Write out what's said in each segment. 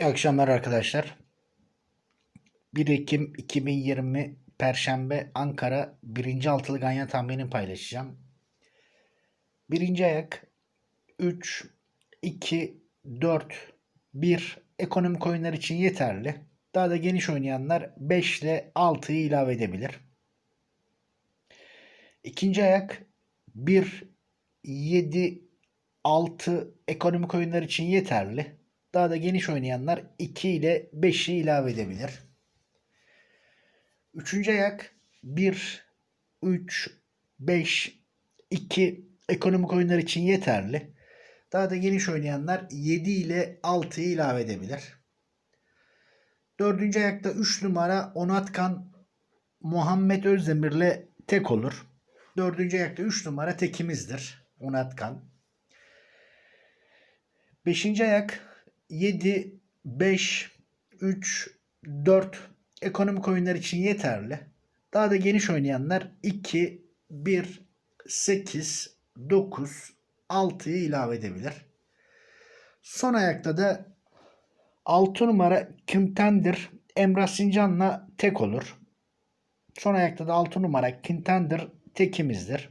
İyi akşamlar arkadaşlar. 1 Ekim 2020 Perşembe Ankara 1. altılı ganyan tahminini paylaşacağım. Birinci ayak 3, 2, 4, 1 ekonomik oyunlar için yeterli. Daha da geniş oynayanlar 5 ile 6'yı ilave edebilir. İkinci ayak 1, 7, 6 ekonomik oyunlar için yeterli. Daha da geniş oynayanlar 2 ile 5'i ilave edebilir. Üçüncü ayak 1, 3, 5, 2 ekonomik oyunlar için yeterli. Daha da geniş oynayanlar 7 ile 6'yı ilave edebilir. Dördüncü ayakta 3 numara Onatkan Muhammed Özdemir'le tek olur. Dördüncü ayakta 3 numara tekimizdir. Onatkan. Beşinci ayak 7, 5, 3, 4 ekonomik oyunlar için yeterli. Daha da geniş oynayanlar 2, 1, 8, 9, 6'yı ilave edebilir. Son ayakta da 6 numara Contender Emrah Sincan'la tek olur. Son ayakta da 6 numara Contender tekimizdir.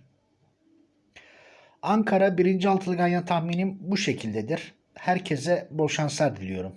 Ankara 1. altılı ganyan tahminim bu şekildedir. Herkese bol şanslar diliyorum.